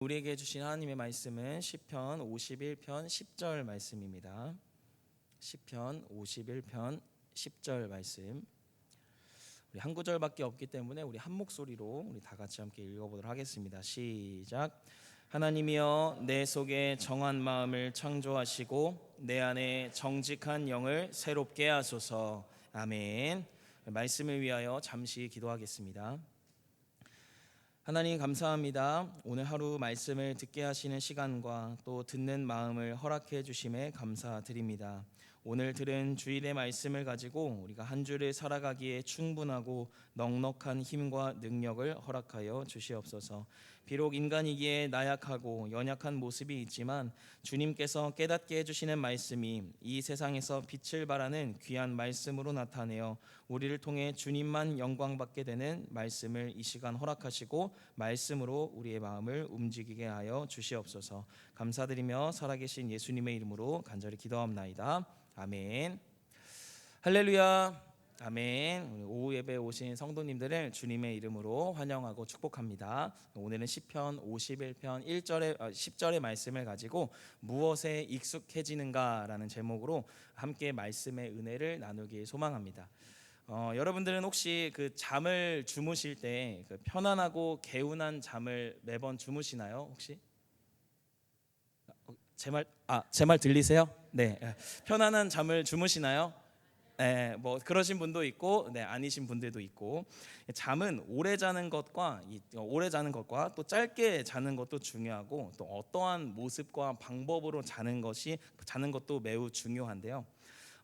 우리에게 주신 하나님의 말씀은 시편 51편 10절 말씀입니다. 시편 51편 10절 말씀. 우리 한 구절밖에 없기 때문에 우리 한 목소리로 우리 다 같이 함께 읽어보도록 하겠습니다. 시작. 하나님이여 내 속에 정한 마음을 창조하시고 내 안에 정직한 영을 새롭게 하소서. 아멘. 말씀을 위하여 잠시 기도하겠습니다. 하나님 감사합니다. 오늘 하루 말씀을 듣게 하시는 시간과 또 듣는 마음을 허락해 주심에 감사드립니다. 오늘 들은 주일의 말씀을 가지고 우리가 한 주를 살아가기에 충분하고 넉넉한 힘과 능력을 허락하여 주시옵소서. 비록 인간이기에 나약하고 연약한 모습이 있지만 주님께서 깨닫게 해주시는 말씀이 이 세상에서 빛을 발하는 귀한 말씀으로 나타내어 우리를 통해 주님만 영광받게 되는 말씀을 이 시간 허락하시고 말씀으로 우리의 마음을 움직이게 하여 주시옵소서. 감사드리며 살아계신 예수님의 이름으로 간절히 기도합나이다. 아멘. 할렐루야. 아멘. 오후 예배에 오신 성도님들을 주님의 이름으로 환영하고 축복합니다. 오늘은 시편 51편 1절에 10절의 말씀을 가지고 무엇에 익숙해지는가라는 제목으로 함께 말씀의 은혜를 나누기 소망합니다. 어, 여러분들은 혹시 그 잠을 주무실 때 그 편안하고 개운한 잠을 매번 주무시나요? 혹시? 제 말 아, 제 말 들리세요? 네. 편안한 잠을 주무시나요? 네, 뭐 그러신 분도 있고, 네 아니신 분들도 있고, 잠은 오래 자는 것과 이, 오래 자는 것과 또 짧게 자는 것도 중요하고, 또 어떠한 모습과 방법으로 자는 것이 자는 것도 매우 중요한데요.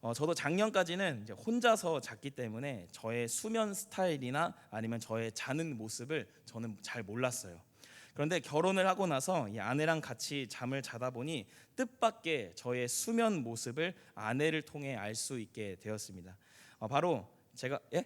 어, 저도 작년까지는 혼자서 잤기 때문에 저의 수면 스타일이나 아니면 저의 자는 모습을 저는 잘 몰랐어요. 그런데 결혼을 하고 나서 이 아내랑 같이 잠을 자다 보니 뜻밖의 저의 수면 모습을 아내를 통해 알 수 있게 되었습니다. 어, 바로 제가 예?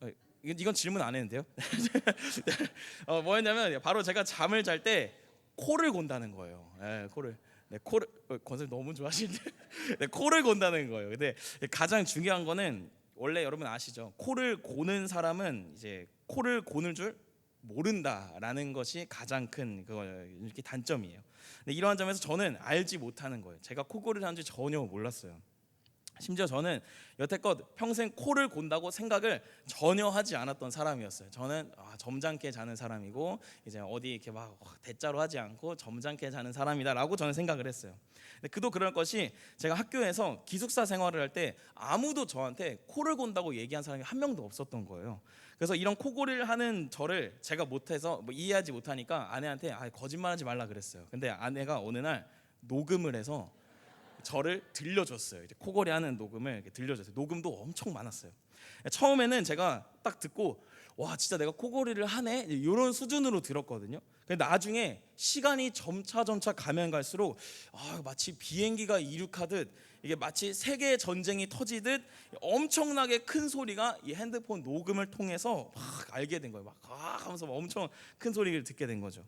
어, 이건, 질문 안 했는데요. 어, 뭐였냐면 바로 제가 잠을 잘 때 코를 곤다는 거예요. 예, 코를. 네, 코를 어, 권선 너무 좋아하시는데 네, 코를 곤다는 거예요. 근데 가장 중요한 거는 원래 여러분 아시죠? 코를 고는 사람은 이제 코를 고는 줄 모른다라는 것이 가장 큰 그거 이렇게 단점이에요. 근데 이러한 점에서 저는 알지 못하는 거예요. 제가 코골이를 하는지 전혀 몰랐어요. 심지어 저는 여태껏 평생 코를 곤다고 생각을 전혀 하지 않았던 사람이었어요. 저는 아, 점잖게 자는 사람이고 이제 어디 이렇게 막 대자로 하지 않고 점잖게 자는 사람이다라고 저는 생각을 했어요. 근데 그도 그럴 것이 제가 학교에서 기숙사 생활을 할 때 아무도 저한테 코를 곤다고 얘기한 사람이 한 명도 없었던 거예요. 그래서 이런 코골이를 하는 저를 제가 못해서 뭐 이해하지 못하니까 아내한테 아, 거짓말하지 말라 그랬어요. 근데 아내가 어느 날 녹음을 해서 저를 들려줬어요. 이제 코골이 하는 녹음을 들려줬어요. 녹음도 엄청 많았어요. 처음에는 제가 딱 듣고 와 진짜 내가 코골이를 하네 이런 수준으로 들었거든요. 근데 나중에 시간이 점차 점차 가면 갈수록 아, 마치 비행기가 이륙하듯 이게 마치 세계 전쟁이 터지듯 엄청나게 큰 소리가 이 핸드폰 녹음을 통해서 막 알게 된 거예요. 막 아, 하면서 막 엄청 큰 소리를 듣게 된 거죠.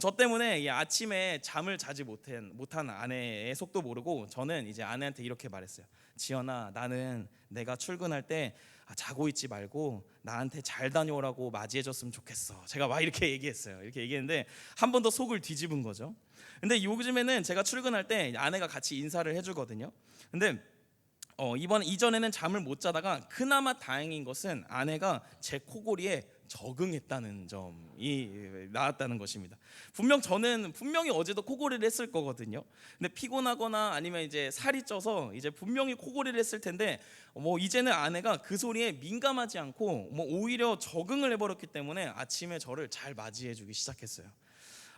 저 때문에 이 아침에 잠을 자지 못한 못한 아내의 속도 모르고 저는 이제 아내한테 이렇게 말했어요. 지연아, 나는 내가 출근할 때 아, 자고 있지 말고 나한테 잘 다녀오라고 맞이해줬으면 좋겠어. 제가 막 이렇게 얘기했어요. 이렇게 얘기했는데 한 번 더 속을 뒤집은 거죠. 근데 요즘에는 제가 출근할 때 아내가 같이 인사를 해주거든요. 근데 어, 이번 이전에는 잠을 못 자다가 그나마 다행인 것은 아내가 제 코골이에 적응했다는 점이 나왔다는 것입니다. 분명 저는 분명히 어제도 코골이를 했을 거거든요. 근데 피곤하거나 아니면 이제 살이 쪄서 이제 분명히 코골이를 했을 텐데 뭐 이제는 아내가 그 소리에 민감하지 않고 뭐 오히려 적응을 해버렸기 때문에 아침에 저를 잘 맞이해주기 시작했어요.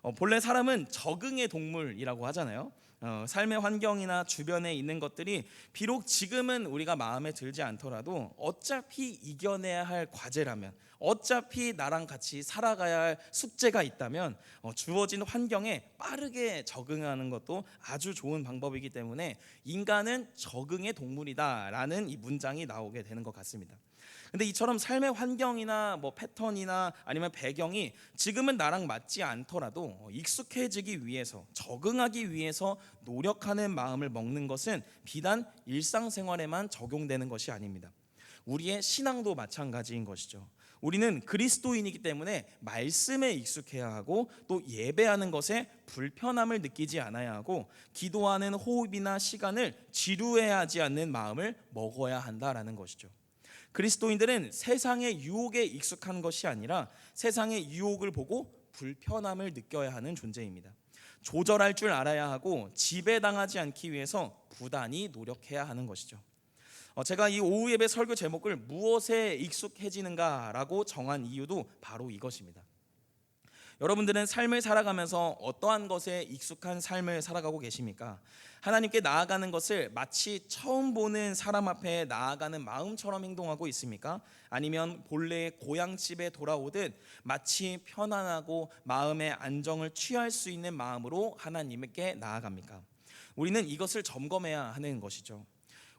어, 본래 사람은 적응의 동물이라고 하잖아요. 어, 삶의 환경이나 주변에 있는 것들이 비록 지금은 우리가 마음에 들지 않더라도 어차피 이겨내야 할 과제라면 어차피 나랑 같이 살아가야 할 숙제가 있다면 어, 주어진 환경에 빠르게 적응하는 것도 아주 좋은 방법이기 때문에 인간은 적응의 동물이다라는 이 문장이 나오게 되는 것 같습니다. 근데 이처럼 삶의 환경이나 뭐 패턴이나 아니면 배경이 지금은 나랑 맞지 않더라도 익숙해지기 위해서 적응하기 위해서 노력하는 마음을 먹는 것은 비단 일상생활에만 적용되는 것이 아닙니다. 우리의 신앙도 마찬가지인 것이죠. 우리는 그리스도인이기 때문에 말씀에 익숙해야 하고 또 예배하는 것에 불편함을 느끼지 않아야 하고 기도하는 호흡이나 시간을 지루해하지 않는 마음을 먹어야 한다라는 것이죠. 그리스도인들은 세상의 유혹에 익숙한 것이 아니라 세상의 유혹을 보고 불편함을 느껴야 하는 존재입니다. 조절할 줄 알아야 하고 지배당하지 않기 위해서 부단히 노력해야 하는 것이죠. 어, 제가 이 오후 예배 설교 제목을 무엇에 익숙해지는가라고 정한 이유도 바로 이것입니다. 여러분들은 삶을 살아가면서 어떠한 것에 익숙한 삶을 살아가고 계십니까? 하나님께 나아가는 것을 마치 처음 보는 사람 앞에 나아가는 마음처럼 행동하고 있습니까? 아니면 본래의 고향집에 돌아오듯 마치 편안하고 마음의 안정을 취할 수 있는 마음으로 하나님께 나아갑니까? 우리는 이것을 점검해야 하는 것이죠.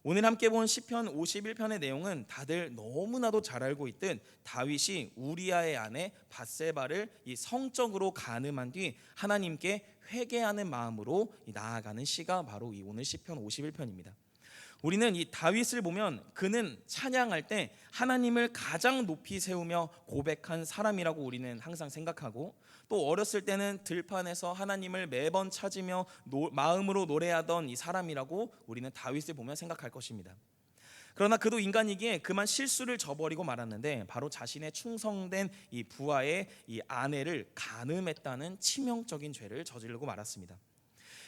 오늘 함께 본 시편 51편의 내용은 다들 너무나도 잘 알고 있듯 다윗이 우리아의 아내 바세바를 이 성적으로 간음한 뒤 하나님께 회개하는 마음으로 나아가는 시가 바로 이 오늘 시편 51편입니다. 우리는 이 다윗을 보면 그는 찬양할 때 하나님을 가장 높이 세우며 고백한 사람이라고 우리는 항상 생각하고 또 어렸을 때는 들판에서 하나님을 매번 찾으며 노, 마음으로 노래하던 이 사람이라고 우리는 다윗을 보면 생각할 것입니다. 그러나 그도 인간이기에 그만 실수를 저버리고 말았는데 바로 자신의 충성된 이 부하의 이 아내를 간음했다는 치명적인 죄를 저지르고 말았습니다.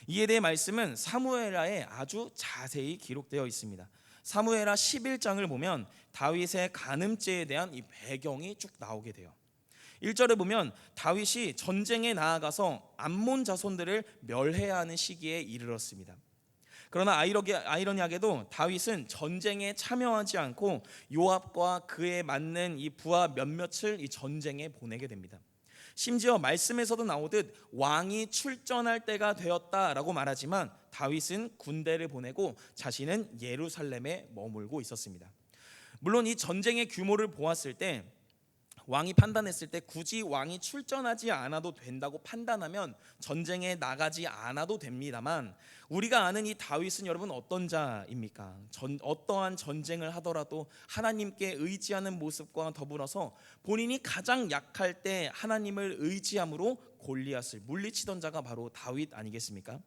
이에 대해 말씀은 사무엘하에 아주 자세히 기록되어 있습니다. 사무엘하 11장을 보면 다윗의 간음죄에 대한 이 배경이 쭉 나오게 돼요. 1절에 보면 다윗이 전쟁에 나아가서 암몬 자손들을 멸해야 하는 시기에 이르렀습니다. 그러나 아이러니하게도 다윗은 전쟁에 참여하지 않고 요압과 그에 맞는 이 부하 몇몇을 이 전쟁에 보내게 됩니다. 심지어 말씀에서도 나오듯 왕이 출전할 때가 되었다라고 말하지만 다윗은 군대를 보내고 자신은 예루살렘에 머물고 있었습니다. 물론 이 전쟁의 규모를 보았을 때 왕이 판단했을 때 굳이 왕이 출전하지 않아도 된다고 판단하면 전쟁에 나가지 않아도 됩니다만 우리가 아는 이 다윗은 여러분 어떤 자입니까? 전, 어떠한 전쟁을 하더라도 하나님께 의지하는 모습과 더불어서 본인이 가장 약할 때 하나님을 의지함으로 골리앗을 물리치던 자가 바로 다윗 아니겠습니까?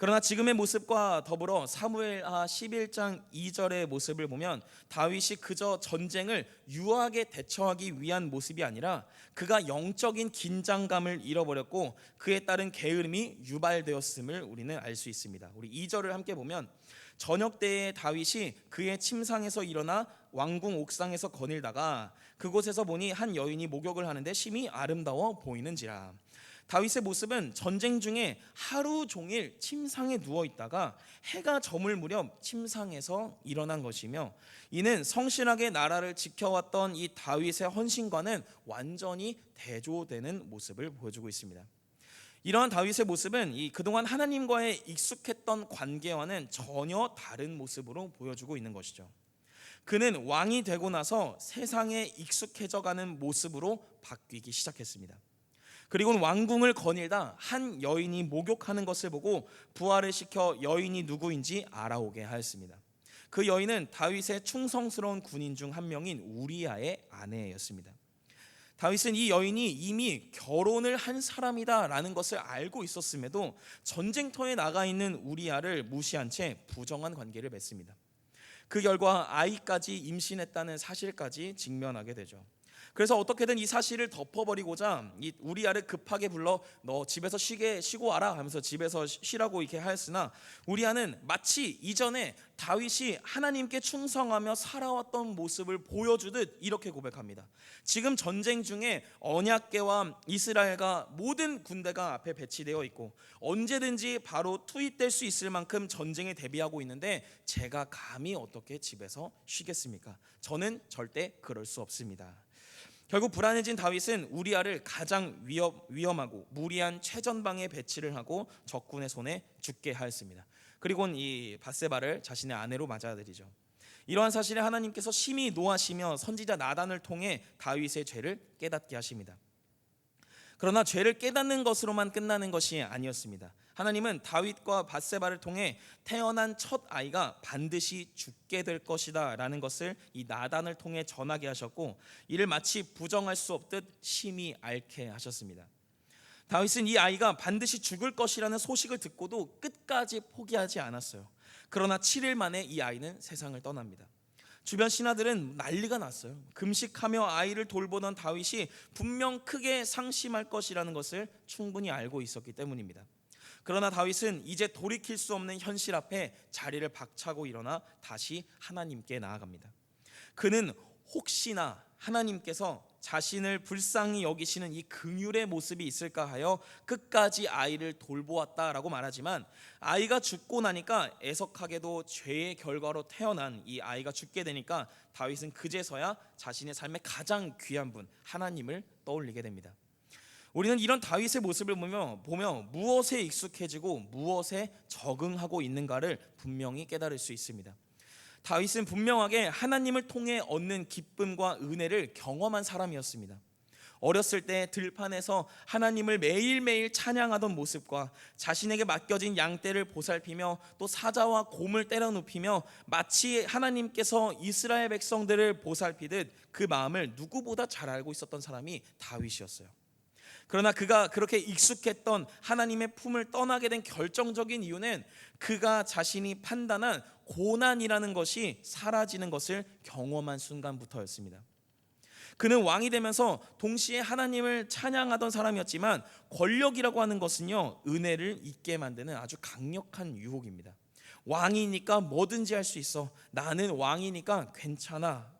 그러나 지금의 모습과 더불어 사무엘하 11장 2절의 모습을 보면 다윗이 그저 전쟁을 유하게 대처하기 위한 모습이 아니라 그가 영적인 긴장감을 잃어버렸고 그에 따른 게으름이 유발되었음을 우리는 알 수 있습니다. 우리 2절을 함께 보면 저녁 때에 다윗이 그의 침상에서 일어나 왕궁 옥상에서 거닐다가 그곳에서 보니 한 여인이 목욕을 하는데 심히 아름다워 보이는지라 다윗의 모습은 전쟁 중에 하루 종일 침상에 누워 있다가 해가 저물 무렵 침상에서 일어난 것이며 이는 성실하게 나라를 지켜왔던 이 다윗의 헌신과는 완전히 대조되는 모습을 보여주고 있습니다. 이러한 다윗의 모습은 이 그동안 하나님과의 익숙했던 관계와는 전혀 다른 모습으로 보여주고 있는 것이죠. 그는 왕이 되고 나서 세상에 익숙해져 가는 모습으로 바뀌기 시작했습니다. 그리고는 왕궁을 거닐다 한 여인이 목욕하는 것을 보고 부하를 시켜 여인이 누구인지 알아오게 하였습니다. 그 여인은 다윗의 충성스러운 군인 중 한 명인 우리아의 아내였습니다. 다윗은 이 여인이 이미 결혼을 한 사람이다라는 것을 알고 있었음에도 전쟁터에 나가 있는 우리아를 무시한 채 부정한 관계를 맺습니다. 그 결과 아이까지 임신했다는 사실까지 직면하게 되죠. 그래서 어떻게든 이 사실을 덮어버리고자 이 우리아를 급하게 불러 너 집에서 쉬게 쉬고 와라 하면서 집에서 쉬라고 이렇게 하였으나 우리아는 마치 이전에 다윗이 하나님께 충성하며 살아왔던 모습을 보여주듯 이렇게 고백합니다. 지금 전쟁 중에 언약계와 이스라엘과 모든 군대가 앞에 배치되어 있고 언제든지 바로 투입될 수 있을 만큼 전쟁에 대비하고 있는데 제가 감히 어떻게 집에서 쉬겠습니까? 저는 절대 그럴 수 없습니다. 결국 불안해진 다윗은 우리아를 가장 위험, 위험하고 무리한 최전방에 배치를 하고 적군의 손에 죽게 하였습니다. 그리고는 이 바세바를 자신의 아내로 맞아들이죠. 이러한 사실에 하나님께서 심히 노하시며 선지자 나단을 통해 다윗의 죄를 깨닫게 하십니다. 그러나 죄를 깨닫는 것으로만 끝나는 것이 아니었습니다. 하나님은 다윗과 바세바를 통해 태어난 첫 아이가 반드시 죽게 될 것이다라는 것을 이 나단을 통해 전하게 하셨고 이를 마치 부정할 수 없듯 심히 앓게 하셨습니다. 다윗은 이 아이가 반드시 죽을 것이라는 소식을 듣고도 끝까지 포기하지 않았어요. 그러나 7일 만에 이 아이는 세상을 떠납니다. 주변 신하들은 난리가 났어요. 금식하며 아이를 돌보던 다윗이 분명 크게 상심할 것이라는 것을 충분히 알고 있었기 때문입니다. 그러나 다윗은 이제 돌이킬 수 없는 현실 앞에 자리를 박차고 일어나 다시 하나님께 나아갑니다. 그는 혹시나 하나님께서 자신을 불쌍히 여기시는 이 긍휼의 모습이 있을까 하여 끝까지 아이를 돌보았다라고 말하지만 아이가 죽고 나니까 애석하게도 죄의 결과로 태어난 이 아이가 죽게 되니까 다윗은 그제서야 자신의 삶의 가장 귀한 분 하나님을 떠올리게 됩니다. 우리는 이런 다윗의 모습을 보며 보며 무엇에 익숙해지고 무엇에 적응하고 있는가를 분명히 깨달을 수 있습니다. 다윗은 분명하게 하나님을 통해 얻는 기쁨과 은혜를 경험한 사람이었습니다. 어렸을 때 들판에서 하나님을 매일매일 찬양하던 모습과 자신에게 맡겨진 양떼를 보살피며 또 사자와 곰을 때려 눕히며 마치 하나님께서 이스라엘 백성들을 보살피듯 그 마음을 누구보다 잘 알고 있었던 사람이 다윗이었어요. 그러나 그가 그렇게 익숙했던 하나님의 품을 떠나게 된 결정적인 이유는 그가 자신이 판단한 고난이라는 것이 사라지는 것을 경험한 순간부터였습니다. 그는 왕이 되면서 동시에 하나님을 찬양하던 사람이었지만 권력이라고 하는 것은요 은혜를 잊게 만드는 아주 강력한 유혹입니다. 왕이니까 뭐든지 할 수 있어. 나는 왕이니까 괜찮아.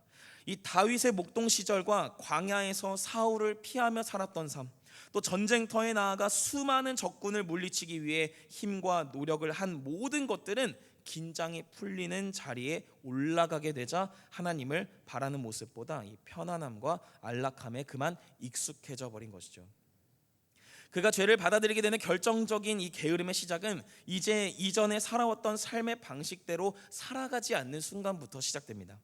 이 다윗의 목동 시절과 광야에서 사울을 피하며 살았던 삶, 또 전쟁터에 나아가 수많은 적군을 물리치기 위해 힘과 노력을 한 모든 것들은 긴장이 풀리는 자리에 올라가게 되자 하나님을 바라는 모습보다 이 편안함과 안락함에 그만 익숙해져 버린 것이죠. 그가 죄를 받아들이게 되는 결정적인 이 게으름의 시작은 이제 이전에 살아왔던 삶의 방식대로 살아가지 않는 순간부터 시작됩니다.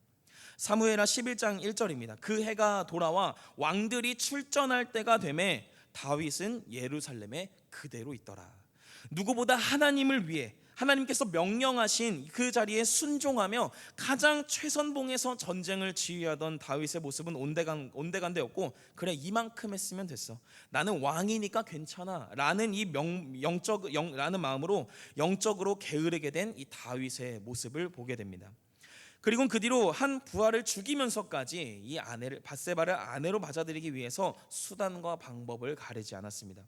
사무엘하 11장 1절입니다. 그 해가 돌아와 왕들이 출전할 때가 되매 다윗은 예루살렘에 그대로 있더라. 누구보다 하나님을 위해 하나님께서 명령하신 그 자리에 순종하며 가장 최선봉에서 전쟁을 지휘하던 다윗의 모습은 온데간 온데간데였고 그래 이만큼 했으면 됐어. 나는 왕이니까 괜찮아. 라는 이 명, 영적 영, 라는 마음으로 영적으로 게으르게 된 이 다윗의 모습을 보게 됩니다. 그리고 그 뒤로 한 부하를 죽이면서까지 이 아내를 바세바를 아내로 맞아들이기 위해서 수단과 방법을 가리지 않았습니다.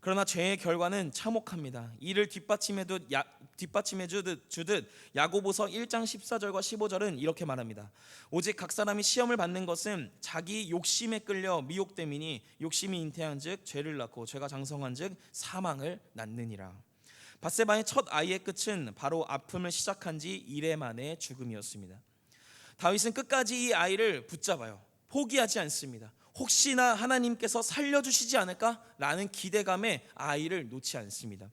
그러나 죄의 결과는 참혹합니다. 이를 뒷받침해도 야, 뒷받침해 주듯, 주듯 야고보서 1장 14절과 15절은 이렇게 말합니다. 오직 각 사람이 시험을 받는 것은 자기 욕심에 끌려 미혹됨이니 욕심이 잉태한즉 죄를 낳고 죄가 장성한즉 사망을 낳느니라. 바세바의 첫 아이의 끝은 바로 아픔을 시작한 지 이래 만의 죽음이었습니다. 다윗은 끝까지 이 아이를 붙잡아요. 포기하지 않습니다. 혹시나 하나님께서 살려주시지 않을까라는 기대감에 아이를 놓지 않습니다.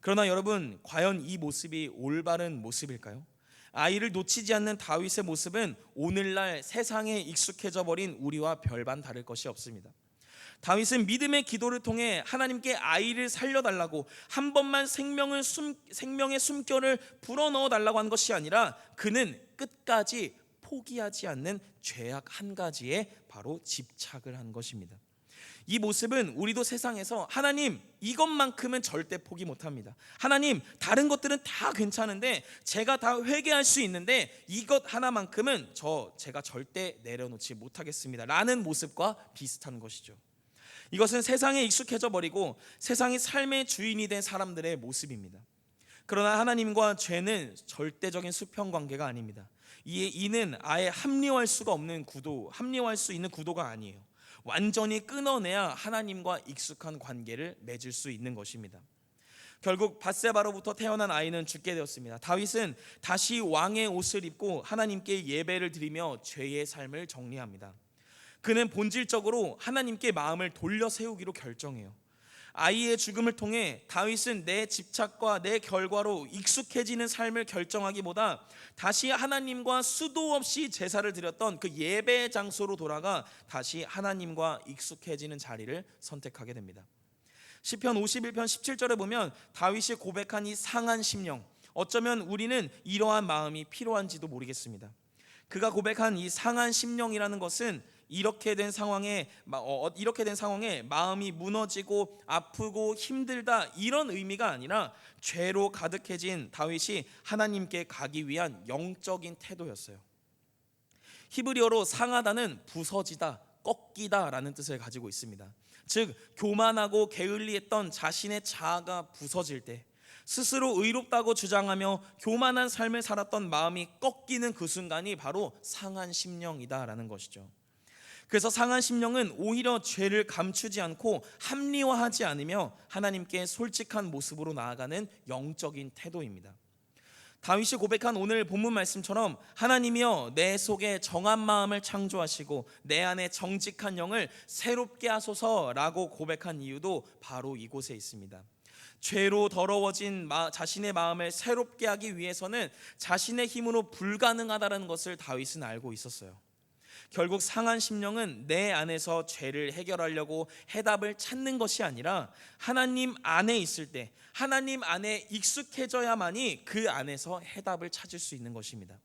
그러나 여러분, 과연 이 모습이 올바른 모습일까요? 아이를 놓치지 않는 다윗의 모습은 오늘날 세상에 익숙해져 버린 우리와 별반 다를 것이 없습니다. 다윗은 믿음의 기도를 통해 하나님께 아이를 살려달라고 한 번만 생명을 숨, 생명의 숨결을 불어넣어 달라고 한 것이 아니라 그는 끝까지 포기하지 않는 죄악 한 가지에 바로 집착을 한 것입니다. 이 모습은 우리도 세상에서 하나님 이것만큼은 절대 포기 못합니다. 하나님 다른 것들은 다 괜찮은데 제가 다 회개할 수 있는데 이것 하나만큼은 저 제가 절대 내려놓지 못하겠습니다 라는 모습과 비슷한 것이죠. 이것은 세상에 익숙해져 버리고 세상이 삶의 주인이 된 사람들의 모습입니다. 그러나 하나님과 죄는 절대적인 수평 관계가 아닙니다. 이에 이는 아예 합리화할 수가 없는 구도, 합리화할 수 있는 구도가 아니에요. 완전히 끊어내야 하나님과 익숙한 관계를 맺을 수 있는 것입니다. 결국 바세바로부터 태어난 아이는 죽게 되었습니다. 다윗은 다시 왕의 옷을 입고 하나님께 예배를 드리며 죄의 삶을 정리합니다. 그는 본질적으로 하나님께 마음을 돌려 세우기로 결정해요. 아이의 죽음을 통해 다윗은 내 집착과 내 결과로 익숙해지는 삶을 결정하기보다 다시 하나님과 수도 없이 제사를 드렸던 그 예배 장소로 돌아가 다시 하나님과 익숙해지는 자리를 선택하게 됩니다. 시편 51편 17절에 보면 다윗이 고백한 이 상한 심령 어쩌면 우리는 이러한 마음이 필요한지도 모르겠습니다. 그가 고백한 이 상한 심령이라는 것은 이렇게 된 상황에 마- 어, 이렇게 된 상황에 마음이 무너지고 아프고 힘들다 이런 의미가 아니라 죄로 가득해진 다윗이 하나님께 가기 위한 영적인 태도였어요. 히브리어로 상하다는 부서지다, 꺾이다라는 뜻을 가지고 있습니다. 즉 교만하고 게을리했던 자신의 자아가 부서질 때 스스로 의롭다고 주장하며 교만한 삶을 살았던 마음이 꺾이는 그 순간이 바로 상한 심령이다라는 것이죠. 그래서 상한 심령은 오히려 죄를 감추지 않고 합리화하지 않으며 하나님께 솔직한 모습으로 나아가는 영적인 태도입니다. 다윗이 고백한 오늘 본문 말씀처럼 하나님이여 내 속에 정한 마음을 창조하시고 내 안에 정직한 영을 새롭게 하소서라고 고백한 이유도 바로 이곳에 있습니다. 죄로 더러워진 마- 자신의 마음을 새롭게 하기 위해서는 자신의 힘으로 불가능하다는 것을 다윗은 알고 있었어요. 결국 상한 심령은 내 안에서 죄를 해결하려고 해답을 찾는 것이 아니라 하나님 안에 있을 때 하나님 안에 익숙해져야만이 그 안에서 해답을 찾을 수 있는 것입니다.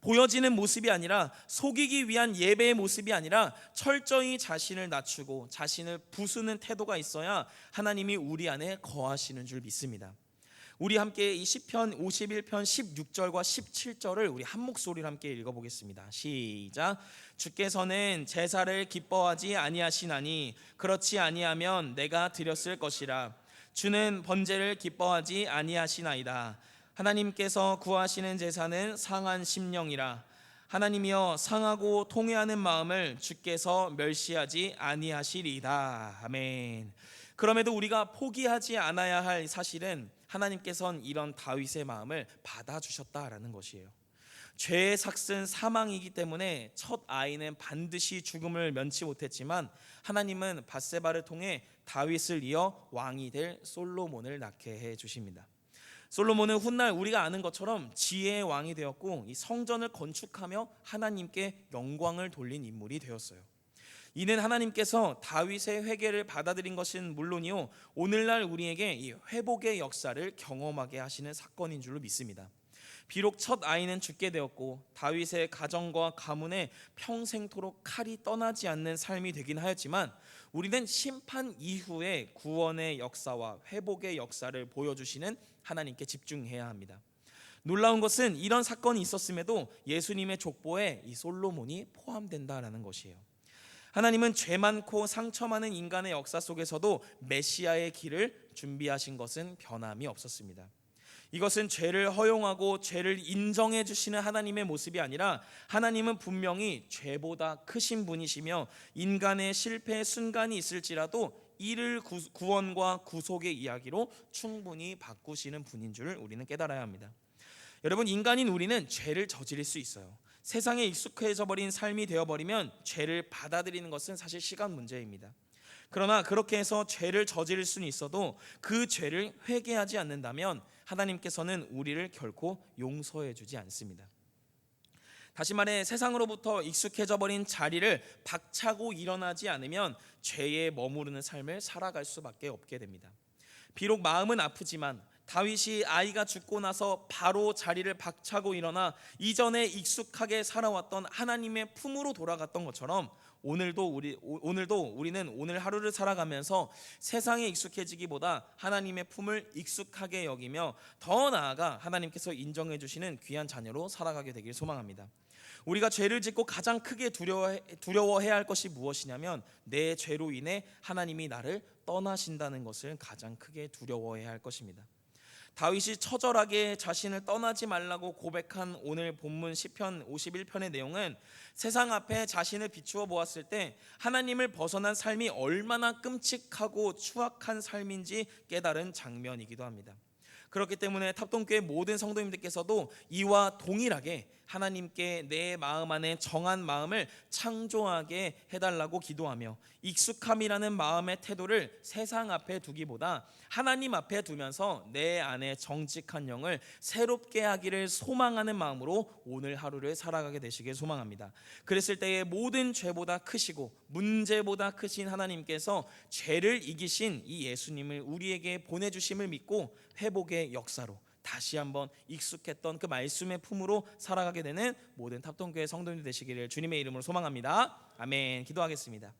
보여지는 모습이 아니라 속이기 위한 예배의 모습이 아니라 철저히 자신을 낮추고 자신을 부수는 태도가 있어야 하나님이 우리 안에 거하시는 줄 믿습니다. 우리 함께 이 시편 51편 16절과 17절을 우리 한 목소리로 함께 읽어 보겠습니다. 시작. 주께서는 제사를 기뻐하지 아니하시나니 그렇지 아니하면 내가 드렸을 것이라. 주는 번제를 기뻐하지 아니하시나이다. 하나님께서 구하시는 제사는 상한 심령이라. 하나님이여 상하고 통회하는 마음을 주께서 멸시하지 아니하시리이다. 아멘. 그럼에도 우리가 포기하지 않아야 할 사실은 하나님께서는 이런 다윗의 마음을 받아주셨다라는 것이에요. 죄의 삭슨 사망이기 때문에 첫 아이는 반드시 죽음을 면치 못했지만 하나님은 바세바를 통해 다윗을 이어 왕이 될 솔로몬을 낳게 해 주십니다. 솔로몬은 훗날 우리가 아는 것처럼 지혜의 왕이 되었고 이 성전을 건축하며 하나님께 영광을 돌린 인물이 되었어요. 이는 하나님께서 다윗의 회개를 받아들인 것은 물론이요 오늘날 우리에게 이 회복의 역사를 경험하게 하시는 사건인 줄로 믿습니다. 비록 첫 아이는 죽게 되었고 다윗의 가정과 가문에 평생토록 칼이 떠나지 않는 삶이 되긴 하였지만 우리는 심판 이후의 구원의 역사와 회복의 역사를 보여주시는 하나님께 집중해야 합니다. 놀라운 것은 이런 사건이 있었음에도 예수님의 족보에 이 솔로몬이 포함된다라는 것이에요. 하나님은 죄 많고 상처 많은 인간의 역사 속에서도 메시아의 길을 준비하신 것은 변함이 없었습니다. 이것은 죄를 허용하고 죄를 인정해 주시는 하나님의 모습이 아니라 하나님은 분명히 죄보다 크신 분이시며 인간의 실패의 순간이 있을지라도 이를 구, 구원과 구속의 이야기로 충분히 바꾸시는 분인 줄 우리는 깨달아야 합니다. 여러분 인간인 우리는 죄를 저지를 수 있어요. 세상에 익숙해져 버린 삶이 되어 버리면 죄를 받아들이는 것은 사실 시간 문제입니다. 그러나 그렇게 해서 죄를 저지를 수는 있어도 그 죄를 회개하지 않는다면 하나님께서는 우리를 결코 용서해 주지 않습니다. 다시 말해 세상으로부터 익숙해져 버린 자리를 박차고 일어나지 않으면 죄에 머무르는 삶을 살아갈 수밖에 없게 됩니다. 비록 마음은 아프지만 다윗이 아이가 죽고 나서 바로 자리를 박차고 일어나 이전에 익숙하게 살아왔던 하나님의 품으로 돌아갔던 것처럼 오늘도 우리 오- 오늘도 우리는 오늘 하루를 살아가면서 세상에 익숙해지기보다 하나님의 품을 익숙하게 여기며 더 나아가 하나님께서 인정해 주시는 귀한 자녀로 살아가게 되길 소망합니다. 우리가 죄를 짓고 가장 크게 두려워해, 두려워해야 할 것이 무엇이냐면 내 죄로 인해 하나님이 나를 떠나신다는 것을 가장 크게 두려워해야 할 것입니다. 다윗이 처절하게 자신을 떠나지 말라고 고백한 오늘 본문 시편 51편의 내용은 세상 앞에 자신을 비추어 보았을 때 하나님을 벗어난 삶이 얼마나 끔찍하고 추악한 삶인지 깨달은 장면이기도 합니다. 그렇기 때문에 탑동교회 모든 성도님들께서도 이와 동일하게 하나님께 내 마음 안에 정한 마음을 창조하게 해달라고 기도하며 익숙함이라는 마음의 태도를 세상 앞에 두기보다 하나님 앞에 두면서 내 안에 정직한 영을 새롭게 하기를 소망하는 마음으로 오늘 하루를 살아가게 되시길 소망합니다. 그랬을 때에 모든 죄보다 크시고 문제보다 크신 하나님께서 죄를 이기신 이 예수님을 우리에게 보내주심을 믿고 회복의 역사로 다시 한번 익숙했던 그 말씀의 품으로 살아가게 되는 모든 탑동교회 성도님들 되시기를 주님의 이름으로 소망합니다. 아멘. 기도하겠습니다.